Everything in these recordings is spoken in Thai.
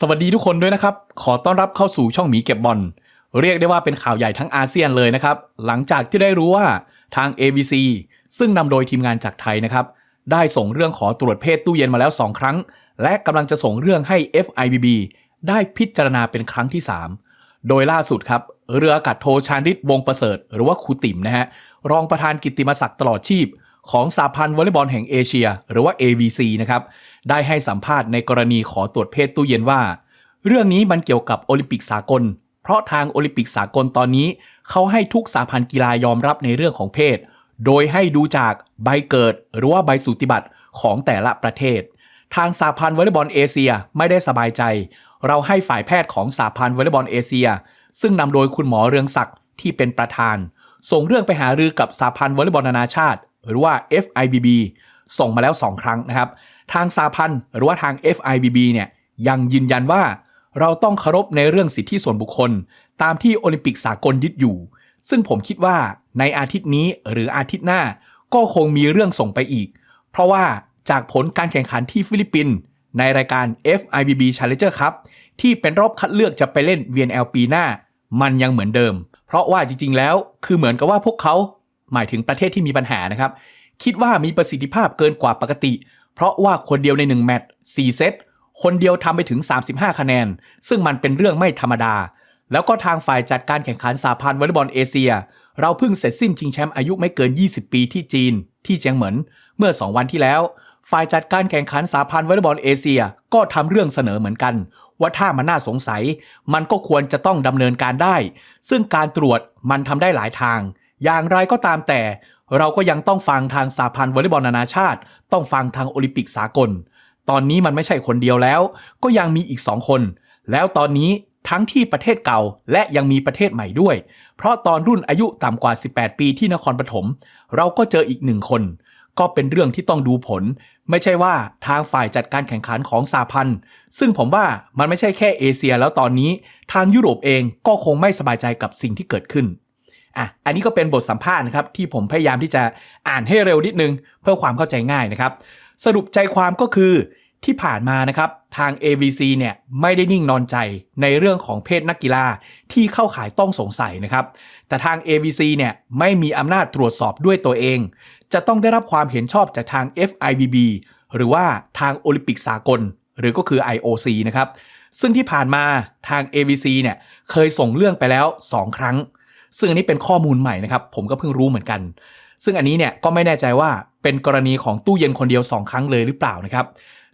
สวัสดีทุกคนด้วยนะครับ ขอต้อนรับเข้าสู่ช่องหมีเก็บบอล เรียกได้ว่าเป็นข่าวใหญ่ทั้งอาเซียนเลยนะครับ หลังจากที่ได้รู้ว่าทาง ABC ซึ่งนำโดยทีมงานจากไทยนะครับ ได้ส่งเรื่องขอตรวจเพศตู้เย็นมาแล้ว 2 ครั้ง และกำลังจะส่งเรื่องให้ FIBB ได้พิจารณาเป็นครั้งที่ 3 โดยล่าสุดครับ เรืออากาศโทชาญฤทธิ์วงประเสริฐ หรือว่าครูติ๋มนะฮะรองประธานกิตติมศักดิ์ตลอดชีพ ของสาพันธ์วอลเลย์บอลแห่งเอเชีย หรือว่า AVC นะครับ ได้ให้สัมภาษณ์ในกรณีขอตรวจเพศตู้เย็นว่า เรื่องนี้มันเกี่ยวกับโอลิมปิกสากล เพราะทางโอลิมปิกสากลตอนนี้ เขาให้ทุกสาพันธ์กีฬายอมรับในเรื่องของเพศ โดยให้ดูจากใบเกิด หรือว่าใบสูติบัตรของแต่ละประเทศ ทางสาพันธ์วอลเลย์บอลเอเชียไม่ได้สบายใจ เราให้ฝ่ายแพทย์ของสาพันธ์วอลเลย์บอลเอเชีย ซึ่งนำโดยคุณหมอเรืองศักดิ์ที่เป็นประธาน ส่งเรื่องไปหารือกับสาพันธ์วอลเลย์บอลนานาชาติ หรือว่า FIBB ส่งมาแล้ว 2 ครั้งนะครับ ทางสาพันธ์หรือว่าทาง FIBB เนี่ยยังยืนยันว่า เราต้องเคารพในเรื่องสิทธิส่วนบุคคล ตามที่โอลิมปิกสากลยึดอยู่ ซึ่งผมคิดว่าในอาทิตย์นี้หรืออาทิตย์หน้าก็คงมีเรื่องส่งไปอีก เพราะว่าจากผลการแข่งขันที่ฟิลิปปินส์ในรายการ FIBB Challenger Cup ที่เป็นรอบคัดเลือกจะไปเล่น VNL ปีหน้า มันยังเหมือนเดิม เพราะว่าจริงๆแล้วคือเหมือนกับว่าพวกเขา หมายถึงประเทศที่มีปัญหานะครับ คิดว่ามีประสิทธิภาพเกินกว่าปกติ เพราะว่าคนเดียวใน 1 แมตช์4เซตคนเดียวทำไปถึง 35 คะแนน ซึ่งมันเป็นเรื่องไม่ธรรมดา แล้วก็ทางฝ่ายจัดการแข่งขันสาพันธ์วอลเลย์บอลเอเชีย เราเพิ่งเสร็จสิ้นชิงแชมป์อายุไม่เกิน 20 ปีที่จีน ที่เจียงเหมินเมื่อ 2 วันที่แล้ว ฝ่ายจัดการแข่งขันสาพันธ์วอลเลย์บอลเอเชีย ก็ทำเรื่องเสนอเหมือนกัน ว่าถ้ามันน่าสงสัย มันก็ควรจะต้องดำเนินการได้ ซึ่งการตรวจมันทำได้หลายทาง อย่างไรก็ตามแต่ เราก็ยังต้องฟังทางสาพันธ์วอลเลย์บอลนานาชาติ ต้องฟังทางโอลิมปิกสากล ตอนนี้มันไม่ใช่คนเดียวแล้ว ก็ยังมีอีก2คน แล้วตอนนี้ทั้งที่ประเทศเก่าและยังมีประเทศใหม่ด้วย เพราะตอนรุ่นอายุต่ำกว่า 18 ปีที่นครปฐมเราก็เจออีกหนึ่งคน ก็เป็นเรื่องที่ต้องดูผล ไม่ใช่ว่าทางฝ่ายจัดการแข่งขันของสาพันธ์ซึ่งผมว่ามันไม่ใช่แค่เอเชียแล้วตอนนี้ ทางยุโรปเองก็คงไม่สบายใจกับสิ่งที่เกิดขึ้น อะอันนี้ก็เป็นบทสัมภาษณ์นะครับที่ผมพยายามที่จะอ่านให้เร็วนิดนึง เพื่อความเข้าใจง่ายนะครับ สรุปใจความก็คือที่ผ่านมานะครับทาง AVC เนี่ยไม่ได้นิ่งนอนใจในเรื่องของเพศนักกีฬาที่เข้าข่ายต้องสงสัยนะครับ แต่ทาง AVC เนี่ยไม่มีอำนาจตรวจสอบด้วยตัวเอง จะต้องได้รับความเห็นชอบจากทาง FIVB หรือว่าทางโอลิมปิกสากล หรือก็คือ IOC นะครับซึ่งที่ผ่านมาทาง AVC เนี่ยเคยส่งเรื่องไปแล้ว 2 ครั้ง ซึ่งอันนี้เป็นข้อมูลใหม่นะครับ ผมก็เพิ่งรู้เหมือนกัน ซึ่งอันนี้เนี่ยก็ไม่แน่ใจว่าเป็นกรณีของตู้เย็นคนเดียว 2 ครั้งเลยหรือเปล่านะครับ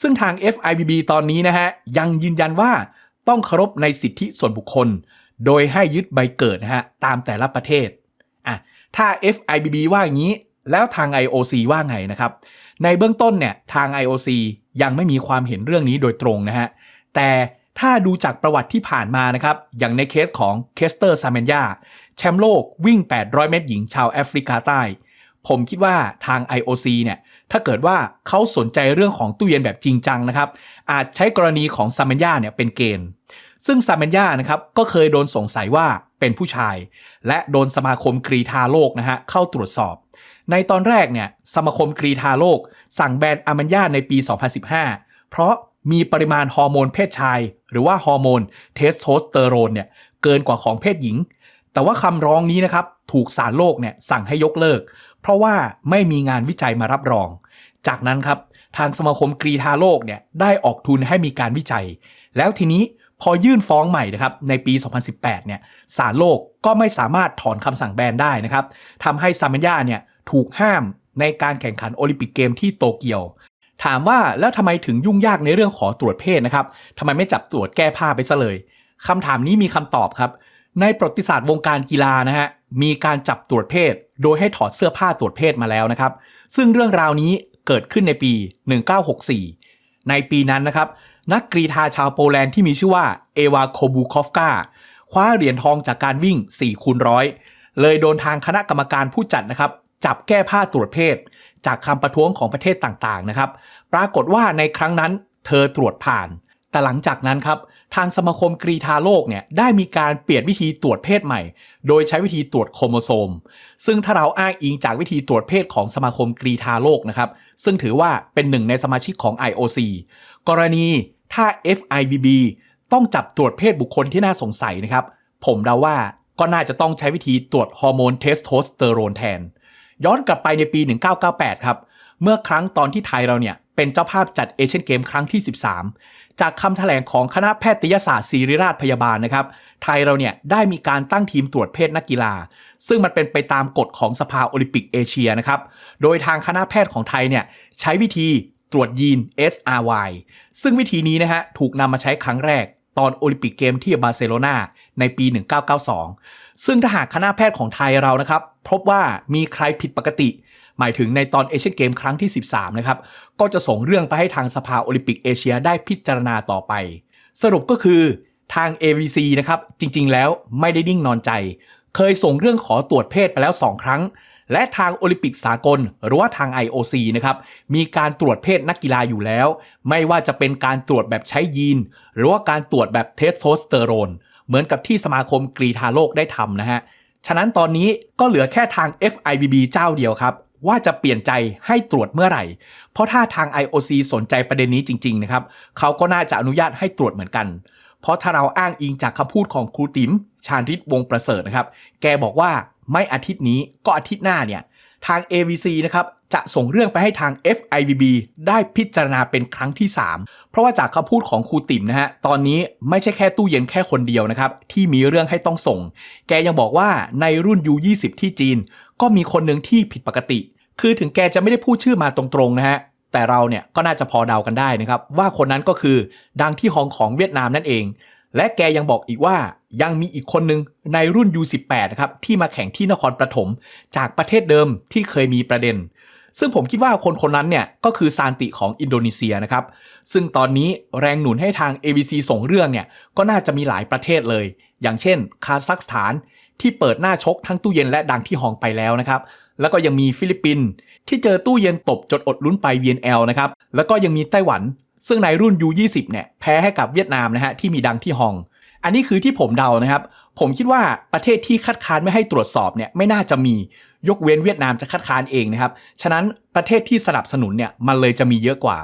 ซึ่งทาง FIBB ตอนนี้นะฮะยังยืนยันว่าต้องเคารพในสิทธิส่วนบุคคล โดยให้ยึดใบเกิดนะฮะตามแต่ละประเทศอะถ้า FIBB ว่าอย่างนี้ แล้วทาง IOC ว่าไงนะครับ ในเบื้องต้นเนี่ยทาง IOC ยังไม่มีความเห็นเรื่องนี้โดยตรงนะฮะแต่ถ้าดูจากประวัติที่ผ่านมานะครับ อย่างในเคสของเคสเตอร์ซาเมนยา แชมป์โลกวิ่ง 800 เมตรหญิงชาวแอฟริกาใต้ ผมคิดว่าทาง IOC เนี่ยถ้าเกิดว่าเขาสนใจเรื่องของตู้เย็นแบบจริงจังนะครับ อาจใช้กรณีของซาเมนยาเนี่ยเป็นเกณฑ์ ซึ่งซาเมนยานะครับก็เคยโดนสงสัยว่าเป็นผู้ชาย และโดนสมาคมกรีธาโลกนะฮะเข้าตรวจสอบ ในตอนแรกเนี่ยสมาคมกรีธาโลก สั่งแบนอามันยาในปี 2015 เพราะมีปริมาณฮอร์โมนเพศชาย หรือว่าฮอร์โมนเทสโทสเตอโรนเนี่ยเกินกว่าของเพศหญิง แต่ว่าคำร้องนี้นะครับถูกศาลโลกเนี่ยสั่งให้ยกเลิก เพราะว่าไม่มีงานวิจัยมารับรอง จากนั้นครับทางสมาคมกรีธาโลกเนี่ยได้ออกทุนให้มีการวิจัย แล้วทีนี้พอยื่นฟ้องใหม่นะครับในปี 2018 เนี่ยศาลโลกก็ไม่สามารถถอนคำสั่งแบนได้นะครับทำให้ซามัญญาเนี่ยถูกห้ามในการแข่งขันโอลิมปิกเกมที่โตเกียว ถามว่าแล้วทำไมถึงยุ่งยากในเรื่องขอตรวจเพศนะครับทำไมไม่จับตรวจแก้ผ้าไปซะเลยคำถามนี้มีคำตอบครับ ในประวัติศาสตร์วงการกีฬานะฮะมีการจับตรวจเพศ โดยให้ถอดเสื้อผ้าตรวจเพศมาแล้วนะครับ ซึ่งเรื่องราวนี้เกิดขึ้นในปี 1964 ในปีนั้นนะครับ นักกรีธาชาวโปแลนด์ที่มีชื่อว่าเอวาโคบูคอฟกาคว้าเหรียญทองจากการวิ่ง4คูณร้อยเลยโดนทางคณะกรรมการผู้จัดนะครับ จับแก้ผ้าตรวจเพศ จากคำประท้วงของประเทศต่างๆนะครับ ปรากฏว่าในครั้งนั้นเธอตรวจผ่าน แต่หลังจากนั้นครับทางสมาคมกรีธาโลกเนี่ยได้มีการเปลี่ยนวิธีตรวจเพศใหม่ โดยใช้วิธีตรวจโครโมโซม ซึ่งถ้าเราอ้างอิงจากวิธีตรวจเพศของสมาคมกรีธาโลกนะครับซึ่งถือว่าเป็นหนึ่งในสมาชิกของ IOC กรณีถ้า FIBB ต้องจับตรวจเพศบุคคลที่น่าสงสัยนะครับ ผมเดาว่าก็น่าจะต้องใช้วิธีตรวจฮอร์โมนเทสโทสเตอโรนแทน ย้อนกลับไปในปี 1998 ครับ เมื่อครั้งตอนที่ไทยเราเนี่ย เป็นเจ้าภาพจัดเอเชียนเกมครั้งที่ 13 จากคำแถลงของคณะแพทยศาสตร์ศิริราชพยาบาลนะครับ ไทยเราเนี่ยได้มีการตั้งทีมตรวจเพศนักกีฬา ซึ่งมันเป็นไปตามกฎของสภาโอลิมปิกเอเชียนะครับ โดยทางคณะแพทย์ของไทยเนี่ยใช้วิธีตรวจยีน SRY ซึ่งวิธีนี้นะฮะถูกนำมาใช้ครั้งแรกตอนโอลิมปิกเกมที่บาร์เซโลนาในปี 1992 ซึ่งถ้าหากคณะแพทย์ของไทยเรานะครับ พบว่ามีใครผิดปกติ หมายถึงในตอนเอเชียนเกมครั้งที่ 13 นะครับ ก็จะส่งเรื่องไปให้ทางสภาโอลิมปิกเอเชียได้พิจารณาต่อไป สรุปก็คือทาง AVC นะครับ จริง ๆ แล้วไม่ได้นิ่งนอนใจ เคยส่งเรื่องขอตรวจเพศไปแล้ว 2 ครั้ง และทางโอลิมปิกสากล หรือว่าทาง IOC นะครับมีการตรวจเพศนักกีฬาอยู่แล้ว ไม่ว่าจะเป็นการตรวจแบบใช้ยีน หรือว่าการตรวจแบบเทสโทสเตอโรนเหมือนกับที่สมาคมกรีธาโลกได้ทำนะฮะ ฉะนั้นตอนนี้ก็เหลือแค่ทาง FIBB เจ้าเดียวครับ ว่าจะเปลี่ยนใจให้ตรวจเมื่อไหร่ เพราะถ้าทาง IOC สนใจประเด็นนี้จริง ๆ นะครับ เขาก็น่าจะอนุญาตให้ตรวจเหมือนกัน เพราะถ้าเราอ้างอิงจากคำพูดของครูติ๋มชาญฤทธิ์วงประเสริฐนะครับ แกบอกว่าไม่อาทิตย์นี้ก็อาทิตย์หน้าเนี่ยทาง AVC นะครับจะส่งเรื่องไปให้ทาง FIBB ได้พิจารณาเป็นครั้งที่ 3 ราะว่าจากคำพูดของครูติ๋มนะฮะตอนนี้ไม่ใช่แค่ตู้เย็นแค่คนเดียวนะครับที่มีเรื่องให้ต้องส่ง แกยังบอกว่าในรุ่น U20 ที่จีน ก็มีคนหนึ่งที่ผิดปกติ คือถึงแกจะไม่ได้พูดชื่อมาตรงๆนะฮะแต่เราเนี่ยก็น่าจะพอเดากันได้นะครับว่าคนนั้นก็คือดังที่ฮองของเวียดนามนั่นเอง และแกยังบอกอีกว่ายังมีอีกคนหนึ่งในรุ่น U18 นะครับที่มาแข่งที่นครปฐมจากประเทศเดิมที่เคยมีประเด็น ซึ่งผมคิดว่าคนคนนั้นเนี่ยก็คือซานติของอินโดนีเซียนะครับ ซึ่งตอนนี้แรงหนุนให้ทาง ABC ส่งเรื่องเนี่ยก็น่าจะมีหลายประเทศเลย อย่างเช่น คาซัคสถานที่เปิดหน้าชกทั้งตู้เย็นและดังที่ฮองไปแล้วนะครับ แล้วก็ยังมีฟิลิปปินส์ที่เจอตู้เย็นตบจนอดลุ้นไป VNL นะครับ แล้วก็ยังมีไต้หวัน ซึ่งในรุ่น U20 เนี่ยแพ้ให้กับเวียดนามนะฮะที่มีดังที่ฮอง อันนี้คือที่ผมเดานะครับ ผมคิดว่าประเทศที่คัดค้านไม่ให้ตรวจสอบเนี่ยไม่น่าจะมี ยกเว้นเวียดนามจะคัดค้านเองนะครับ ฉะนั้นประเทศที่สนับสนุนเนี่ยมันเลยจะมีเยอะกว่า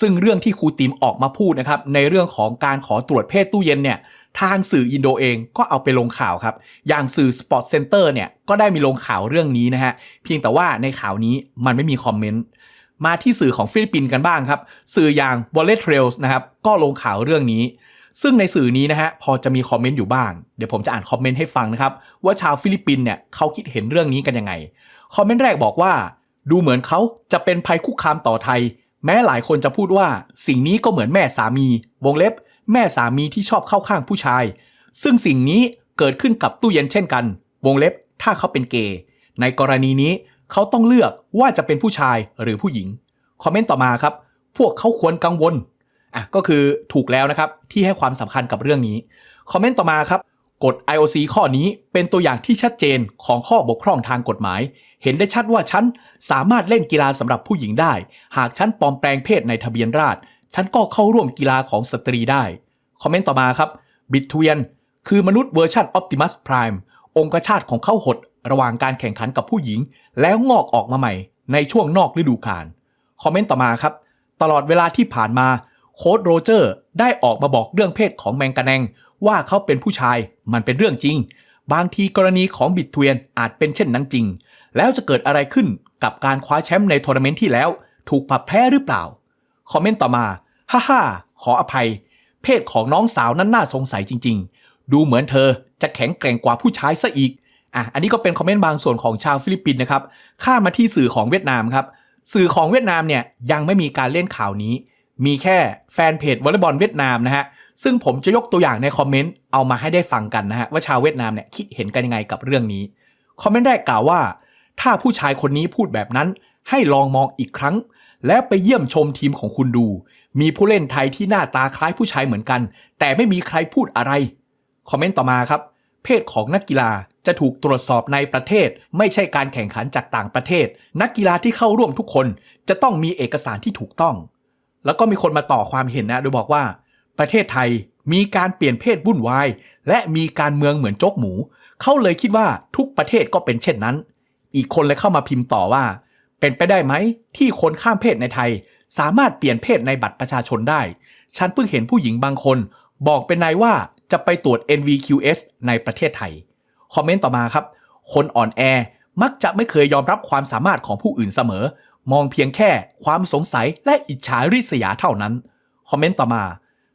ซึ่งเรื่องที่ครูติมออกมาพูดนะครับในเรื่องของการขอตรวจเพศตู้เย็นเนี่ยทางสื่ออินโดเองก็เอาไปลงข่าวครับ อย่างสื่อ Sport Center เนี่ยก็ได้มีลงข่าวเรื่องนี้นะฮะ เพียงแต่ว่าในข่าวนี้มันไม่มีคอมเมนต์ มาที่สื่อของฟิลิปปินส์กันบ้างครับ สื่ออย่าง w a l l e t Trails นะครับก็ลงข่าวเรื่องนี้ ซึ่งในสื่อนี้นะฮะพอจะมีคอมเมนต์อยู่บ้าง เดี๋ยวผมจะอ่านคอมเมนต์ให้ฟังนะครับ ว่าชาวฟิลิปปินเนี่ยเขาคิดเห็นเรื่องนี้กันยังไง คอมเมนต์แรกบอกว่า ดูเหมือนเขาจะเป็นภัยคุกคามต่อไทย แม้หลายคนจะพูดว่า สิ่งนี้ก็เหมือนแม่สามี วงเล็บ แม่สามีที่ชอบเข้าข้างผู้ชาย ซึ่งสิ่งนี้เกิดขึ้นกับตู้เย็นเช่นกัน วงเล็บ ถ้าเขาเป็นเกย์ในกรณีนี้เขาต้องเลือกว่าจะเป็นผู้ชายหรือผู้หญิง คอมเมนต์ต่อมาครับ พวกเขาควรกังวล อะก็คือถูกแล้วนะครับที่ให้ความสำคัญกับเรื่องนี้คอมเมนต์ต่อมาครับกฎ IOC ข้อนี้เป็นตัวอย่างที่ชัดเจนของข้อบกพร่องทางกฎหมาย เห็นได้ชัดว่าฉันสามารถเล่นกีฬาสำหรับผู้หญิงได้ หากฉันปลอมแปลงเพศในทะเบียนราษฎรฉันก็เข้าร่วมกีฬาของสตรีได้ คอมเมนต์ต่อมาครับบิทเวียนคือมนุษย์เวอร์ชัน Optimus Prime องคชาตของเขาหดระหว่างการแข่งขันกับผู้หญิง แล้วงอกออกมาใหม่ ในช่วงนอกฤดูกาลคอมเมนต์ต่อมาครับ ตลอดเวลาที่ผ่านมา โค้ดโรเจอร์ได้ออกมาบอกเรื่องเพศของแมงกะแนง ว่าเขาเป็นผู้ชายมันเป็นเรื่องจริง บางทีกรณีของบิดเทวียนอาจเป็นเช่นนั้นจริง แล้วจะเกิดอะไรขึ้นกับการคว้าแชมป์ในทัวร์นาเมนต์ที่แล้ว ถูกปรับแพ้หรือเปล่า คอมเมนต์ต่อมา ฮ่าฮ่าขออภัย เพศของน้องสาวนั้นน่าสงสัยจริง ๆ ดูเหมือนเธอจะแข็งแกร่งกว่าผู้ชายซะอีกอะอันนี้ก็เป็นคอมเมนต์บางส่วนของชาวฟิลิปปินส์นะครับ ข้ามมาที่สื่อของเวียดนามครับ สื่อของเวียดนามเนี่ยยังไม่มีการเล่นข่าวนี้ มีแค่แฟนเพจวอลเลย์บอลเวียดนามนะฮะซึ่งผมจะยกตัวอย่างในคอมเมนต์เอามาให้ได้ฟังกันนะฮะว่าชาวเวียดนามเนี่ยคิดเห็นกันยังไงกับเรื่องนี้คอมเมนต์แรกกล่าวว่า ถ้าผู้ชายคนนี้พูดแบบนั้น ให้ลองมองอีกครั้ง แล้วไปเยี่ยมชมทีมของคุณดู มีผู้เล่นไทยที่หน้าตาคล้ายผู้ชายเหมือนกัน แต่ไม่มีใครพูดอะไรคอมเมนต์ต่อมาครับ เพศของนักกีฬาจะถูกตรวจสอบในประเทศ ไม่ใช่การแข่งขันจากต่างประเทศ นักกีฬาที่เข้าร่วมทุกคน จะต้องมีเอกสารที่ถูกต้อง แล้วก็มีคนมาต่อความเห็นนะโดยบอกว่า ประเทศไทยมีการเปลี่ยนเพศวุ่นวาย และมีการเมืองเหมือนโจกหมู เขาเลยคิดว่าทุกประเทศก็เป็นเช่นนั้น อีกคนเลยเข้ามาพิมพ์ต่อว่า เป็นไปได้ไหมที่คนข้ามเพศในไทย สามารถเปลี่ยนเพศในบัตรประชาชนได้ ฉันเพิ่งเห็นผู้หญิงบางคน บอกเป็นนายว่าจะไปตรวจ NVQS ในประเทศไทย คอมเมนต์ต่อมาครับ คนอ่อนแอมักจะไม่เคยยอมรับความสามารถของผู้อื่นเสมอ มองเพียงแค่ความสงสัยและอิจฉาริษยาเท่านั้น คอมเมนต์ต่อมา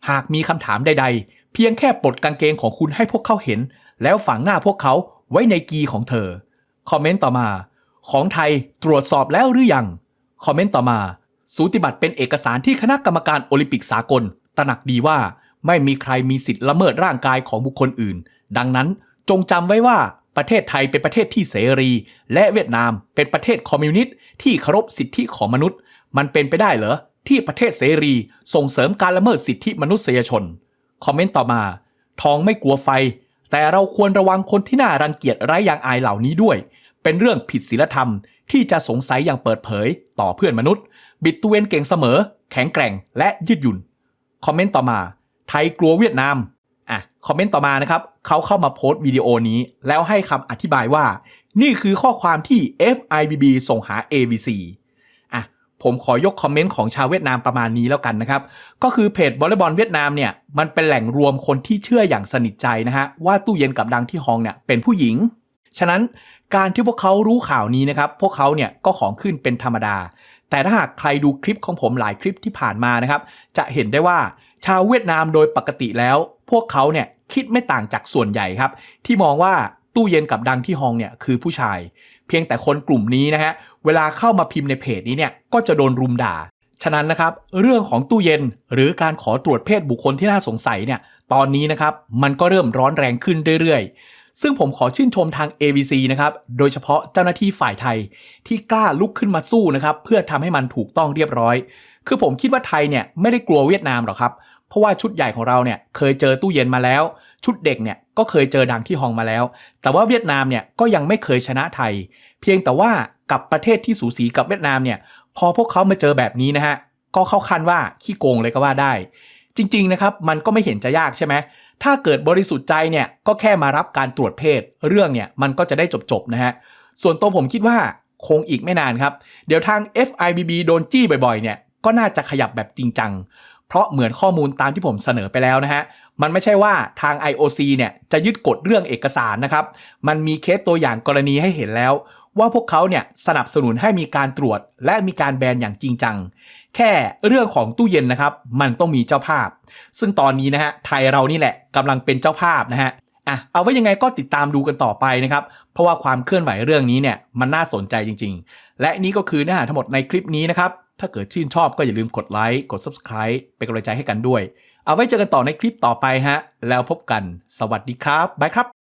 หากมีคำถามใดๆ เพียงแค่ปลดกางเกงของคุณให้พวกเขาเห็น แล้วฝังหน้าพวกเขาไว้ในกีของเธอ คอมเมนต์ต่อมา ของไทยตรวจสอบแล้วหรือยัง คอมเมนต์ต่อมา สูติบัตรเป็นเอกสารที่คณะกรรมการโอลิมปิกสากล ตระหนักดีว่า ไม่มีใครมีสิทธิ์ละเมิดร่างกายของบุคคลอื่น ดังนั้นจงจำไว้ว่า ประเทศไทยเป็นประเทศที่เสรี และเวียดนามเป็นประเทศคอมมิวนิสต์ที่เคารพสิทธิของมนุษย์ มันเป็นไปได้เหรอที่ประเทศเสรีส่งเสริมการละเมิดสิทธิมนุษยชน คอมเมนต์ต่อมา ทองไม่กลัวไฟ แต่เราควรระวังคนที่น่ารังเกียจไร้ยางอายเหล่านี้ด้วย เป็นเรื่องผิดศีลธรรม ที่จะสงสัยอย่างเปิดเผย ต่อเพื่อนมนุษย์ บิดตัวเวนเก่งเสมอ แข็งแกร่งและยืดหยุ่น คอมเมนต์ต่อมา ไทยกลัวเวียดนาม อะคอมเมนต์ต่อมานะครับเขาเข้ามาโพสต์วิดีโอนี้ แล้วให้คำอธิบายว่า นี่คือข้อความที่ FIBB ส่งหา AVC อะผมขอยกคอมเมนต์ของชาวเวียดนามประมาณนี้แล้วกันนะครับ ก็คือเพจวอลเลย์บอลเวียดนามเนี่ยมันเป็นแหล่งรวมคนที่เชื่ออย่างสนิทใจนะฮะว่าตู้เย็นกับดังที่ฮองเนี่ยเป็นผู้หญิง ฉะนั้นการที่พวกเขารู้ข่าวนี้นะครับ พวกเขาเนี่ยก็ของขึ้นเป็นธรรมดา แต่ถ้าหากใครดูคลิปของผมหลายคลิปที่ผ่านมานะครับ จะเห็นได้ว่า ชาวเวียดนามโดยปกติแล้ว พวกเขาเนี่ยคิดไม่ต่างจากส่วนใหญ่ครับ ที่มองว่าตู้เย็นกับดังที่ฮองเนี่ยคือผู้ชาย เพียงแต่คนกลุ่มนี้นะฮะเวลาเข้ามาพิมพ์ในเพจนี้เนี่ยก็จะโดนรุมด่า ฉะนั้นนะครับ เรื่องของตู้เย็นหรือการขอตรวจเพศบุคคลที่น่าสงสัยเนี่ยตอนนี้นะครับมันก็เริ่มร้อนแรงขึ้นเรื่อยๆ ซึ่งผมขอชื่นชมทาง AVC นะครับโดยเฉพาะเจ้าหน้าที่ฝ่ายไทย ที่กล้าลุกขึ้นมาสู้นะครับเพื่อทำให้มันถูกต้องเรียบร้อย คือผมคิดว่าไทยเนี่ยไม่ได้กลัวเวียดนามหรอกครับ เพราะว่าชุดใหญ่ของเราเนี่ยเคยเจอตู้เย็นมาแล้ว ชุดเด็กเนี่ยก็เคยเจอดังที่ฮองมาแล้ว แต่ว่าเวียดนามเนี่ยก็ยังไม่เคยชนะไทย เพียงแต่ว่ากับประเทศที่สูสีกับเวียดนามเนี่ยพอพวกเขามาเจอแบบนี้นะฮะก็เข้าขั้นว่าขี้โกงเลยก็ว่าได้ จริงๆนะครับมันก็ไม่เห็นจะยากใช่ไหมถ้าเกิดบริสุทธิ์ใจเนี่ยก็แค่มารับการตรวจเพศ เรื่องเนี่ยมันก็จะได้จบๆนะฮะส่วนตัวผมคิดว่าคงอีกไม่นานครับ เดี๋ยวทาง FIBB โดนจี้บ่อยๆเนี่ยก็น่าจะขยับแบบจริงจัง เพราะเหมือนข้อมูลตามที่ผมเสนอไปแล้วนะฮะมันไม่ใช่ว่าทาง IOC เนี่ยจะยึดกฎเรื่องเอกสารนะครับ มันมีเคสตัวอย่างกรณีให้เห็นแล้ว ว่าพวกเขาเนี่ยสนับสนุนให้มีการตรวจ และมีการแบนอย่างจริงจัง แค่เรื่องของตู้เย็นนะครับ มันต้องมีเจ้าภาพ ซึ่งตอนนี้นะฮะไทยเรานี่แหละกำลังเป็นเจ้าภาพนะฮะอะเอาไว้ยังไงก็ติดตามดูกันต่อไปนะครับ เพราะว่าความเคลื่อนไหวเรื่องนี้เนี่ยมันน่าสนใจจริง ๆ และนี่ก็คือเนื้อหาทั้งหมดในคลิปนี้นะครับ ถ้าเกิดชื่นชอบก็อย่าลืมกดไลค์ กด Subscribe เป็นกำลังใจให้กันด้วย เอาไว้เจอกันต่อในคลิปต่อไปฮะ แล้วพบกัน สวัสดีครับ บายครับ